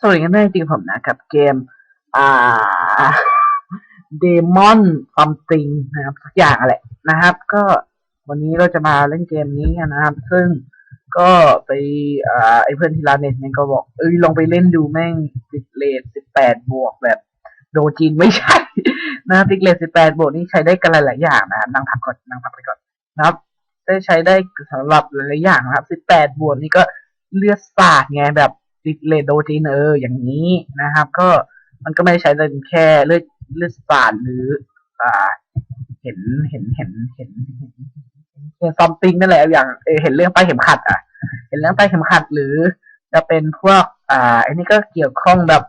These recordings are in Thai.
สวัสดีกันด้จริงๆผมนะครับเกม อ่า Demon Something นะครับสักอย่างอะไรนะครับ ก็วันนี้เราจะมาเล่นเกมนี้นะครับ ซึ่งก็ไปอ่าไอเพื่อนที่ร้านเน็ตเนี่ยก็บอก เอ้ยลองไปเล่นดูแม่งติดเลทสิบแปดบวกแบบโดจีนไม่ใช่นะครับติดเลทสิบแปดบวกนี่ใช้ได้กันหลายๆอย่างนะครับนั่งพักก่อนนั่งพักไปก่อนนะครับได้ใช้ได้สำหรับหลายๆอย่างนะครับสิบแปดบวกนี่ก็เลือดสาดไงแบบ ดเลโดจีนเอออย่างนี้นะครับ ก็มันก็ไม่ใช้ได้แค่เลือดเลือดสาดหรืออ่าเห็นเห็นเห็นเห็นเห็นซอมติงนั่นแหละอย่างเห็นเรื่องใต้เข็มขัด อะ เห็นเรื่องใต้เข็มขัดหรือ จะเป็นพวก อ่าอันนี้ก็เกี่ยวข้องแบบ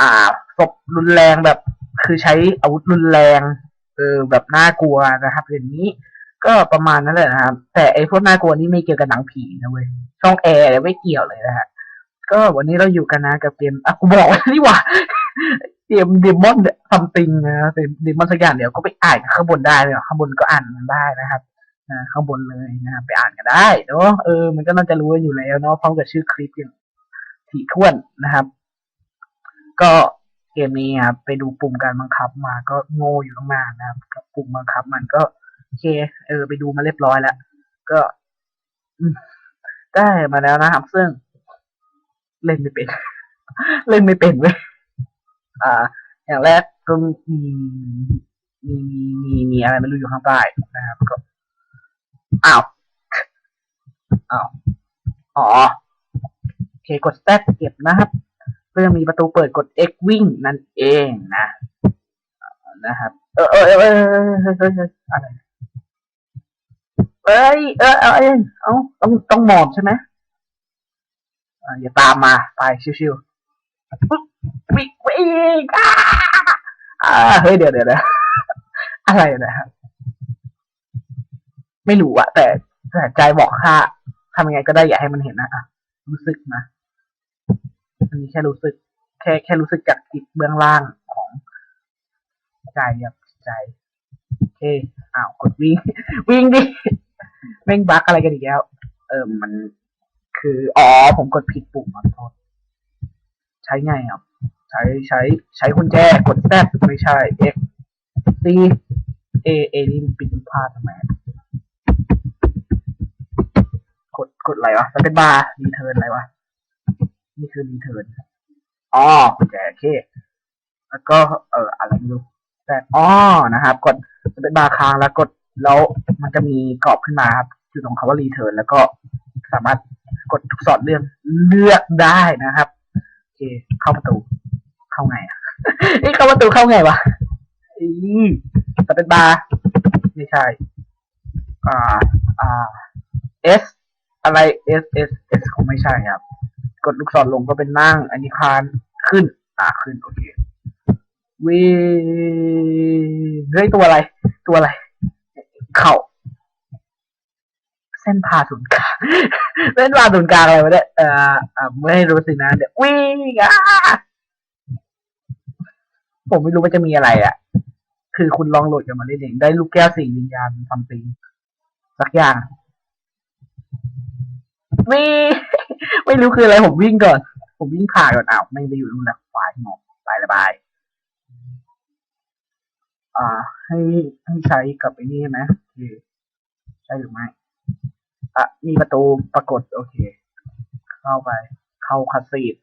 อ่าศพรุนแรงแบบ คือใช้อาวุธรุนแรงเออแบบน่ากลัวนะครับอย่างนี้ก็ประมาณนั้นแหละนะครับ แต่ไอ้พวกน่ากลัวนี่ไม่เกี่ยวกับหนังผีนะเว้ยช่องแอร์ไม่เกี่ยวเลยนะฮะ ก็วันนี้เราอยู่กันนะกับเกมอะกูบอกนี่หว่าเกมเดมอนซัมติงนะเดมอนสักอย่างเดี๋ยวก็ไปอ่านข้างบนได้เลยข้างบนก็อ่านมันได้นะครับนะข้างบนเลยนะครับไปอ่านกันได้เนาะเออมันก็น่าจะรู้อยู่แล้วเนาะพร้อมกับชื่อคลิปอย่างถี่ถ้วนนะครับ ก็เกมนี้ครับไปดูปุ่มการบังคับมาก็โง่อยู่ตั้งนานนะครับกับปุ่มบังคับมันก็โอเค เออ ไปดูมาเรียบร้อยแล้ว ก็ได้มาแล้วนะครับ ซึ่ง เล่นไม่เป็น เล่นไม่เป็นเว้ยอ่า อย่างแรกก็มีมีมีมีมีอะไรไม่รู้อยู่ข้างใต้นะครับก็อ้าวอ้าวอ๋อโอเคกดแท็บเก็บนะครับเพื่อมีประตูเปิดกด X วิ่งนั่นเองนะนะครับ เออเออเออเออเออเออะไรเอ้ยเออเออเออเอาต้องต้องหมอบใช่ไหม อย่าตามมาไปชิวๆปุ๊บวิ่งวิ่งอ่าเฮ้ยเดี๋ยวเดี๋ยวเดี๋ยวอะไรนะครับไม่รู้อะแต่แต่ใจบอกค่าทำยังไงก็ได้อย่าให้มันเห็นนะอะรู้สึกนะอันนี้แค่รู้สึก แค่แค่รู้สึกจากจิตเบื้องล่างของใจครับใจโอเคอ้าวกดวิ่งวิ่งดิแม่งบักอะไรกันอีกแล้ว เออมัน คือ อ๋อ ผมกดผิดปุ่มขอโทษใช้ไงครับ ใช้ใช้ใช้กุญแจกดแซดไม่ใช่ X C A A นี่ปิดพลาดทำไมกดกดอะไรวะสเปซบาร์รีเทิร์นอะไรวะ นี่คือรีเทิร์นอ๋อกุญแจโอเค แล้วก็เอออะไรไม่รู้แต่อ๋อนะครับ กดสเปซบาร์ค้างแล้วกดแล้วมันจะมีกรอบขึ้นมาครับอยู่ตรงคำว่ารีเทิร์นแล้วก็สามารถ กดทุกสอดเรื่องเลือกได้นะครับโอเคเข้าประตู เข้าไงอะนี่เข้าประตูเข้าไงวะอีสเปซบาร์ไม่ใช่ อ่า อ่า S อสอะไร S S S คงไม่ใช่ครับ กดลูกศรลงก็เป็นนั่ง อันนี้คานขึ้น อ่าขึ้นโอเควีเฮ้ยตัวอะไร ตัวอะไร เข่า ส้นผ่าศูนย์กลางเส้นผ่าศูนย์กลางอะไรวะเนี่ยเอ่ออ่าไม่รู้สินะเดี๋ยววิ่งอะผมไม่รู้ว่าจะมีอะไรอะ คือคุณลองโหลดกันมาเล่นเองได้ลูกแก้วสิ่วิญญาณซัมติงสักอย่างไม่ไม่รู้คืออะไรผมวิ่งก่อน ผมวิ่งผ่านก่อนอ้าวไม่ได้อยู่นู่นแล้วฝ่ายหมอกสายระบาย อ่า ให้ให้ใช้กับไอ้นี่ใช่ไหมใช่หรือไม่ อะมีประตูปรากฏโอเค เข้าไป เข้าคาซีด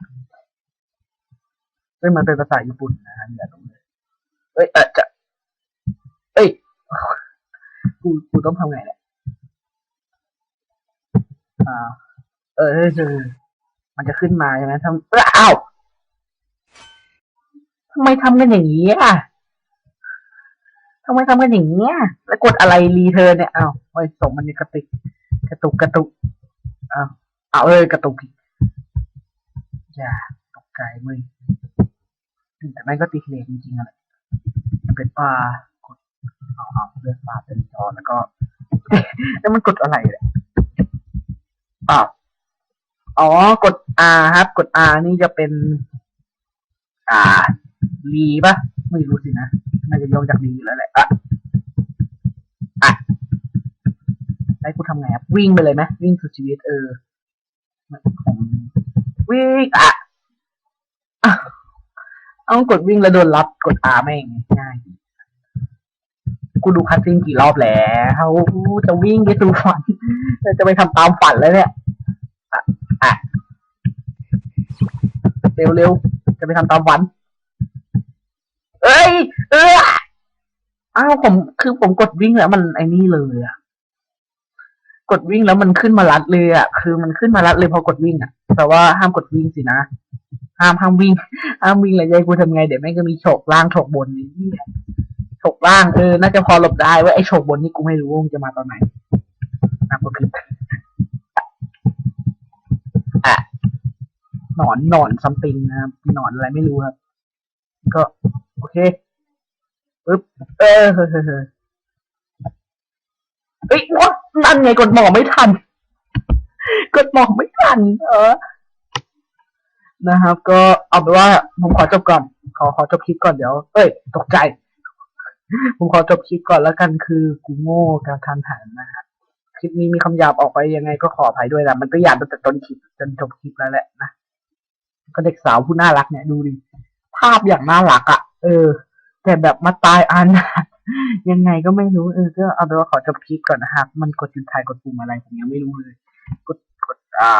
ซึ่งมันเป็นภาษาญี่ปุ่นนะฮะอย่าลงเลยเอ้ยเออจะเอ้ยกูกูต้องทำไงเนี่ยอ่า เออเออมันจะขึ้นมาใช่ไหมทำเอออ้าวทำไมทำกันอย่างนี้อะทำไมทำกันอย่างนี้แล้วกดอะไรรีเทิร์นเนี่ยอ้าวโอ้ยส่งมันนี่กระติก กระตุกกระตุกอ้าวอ้าเอ้ยกระตุกอย่าตกใจมึงแต่แม่งก็ติดเลนจริงๆอะไรเป็นปลากดเอาเอาเลือดปลาเป็นจอแล้วก็ แล้วมันกดอะไรเนี่ยอ้าวอ๋อกด R ครับ กด R นี่จะเป็น อ่ารีปะไม่รู้สินะน่าจะย่อจากรีอยู่แล้วแหละอะอะ ได้กูทำไงครับวิ่งไปเลยไหมวิ่งสุดชีวิตเออวิ่งอะเอากดวิ่งแล้วโดนรับกดอาแม่งง่ายกูดูคัสซินกี่รอบแล้วจะวิ่งไปสู่ฝันจะไปทำตามฝันแล้วเนี่ยอะอะเร็วเร็วๆจะไปทำตามฝัน เอ้ย เอออ้าวผมคือผมกดวิ่งแล้วมันไอ้นี่เลยอะ กดวิ่งแล้วมันขึ้นมารัดเลยอะคือมันขึ้นมารัดเลยพอกดวิ่งอะแต่ว่าห้ามกดวิ่งสินะห้ามห้ามวิ่งห้ามวิ่งเลยยายกูทำไงเดี๋ยวแม่งก็มีโฉกล่างโฉกบนนี่โฉกล่างเออ น่าจะพอหลบได้ว่าไอ้โฉกบนนี่กูไม่รู้ว่ามันจะมาตอนไหนนะกดผิดอะหนอนหนอนซัมติงนะครับหนอนอะไรไม่รู้ครับ ก็ โอเคปึ๊บเออเฮ้ยเฮ้ยเฮ้ยเอ้ยวะ นั่นไงกดหมอไม่ทัน กดหมอไม่ทัน เออ นะครับ ก็เอาเป็นว่าผมขอจบก่อน ขอขอจบคลิปก่อนเดี๋ยว เอ้ย ตกใจ ผมขอจบคลิปก่อนแล้วกันคือกูโง่การทันหันนะฮะคลิปนี้มีคำหยาบออกไปยังไงก็ขออภัยด้วยนะมันก็หยาบตั้งแต่ต้นคลิปจนจบคลิปแล้วแหละนะก็เด็กสาวผู้น่ารักเนี่ยดูดิภาพอย่างน่ารักอะ่ะ เออ แต่แบบมาตายอัน ยังไงก็ไม่รู้เออก็เอาเป็นว่าขอจบคลิปก่อนนะครับ มันกดจุดถ่ายกดปุ่มอะไรผมยังไม่รู้เลย กดกดอ่า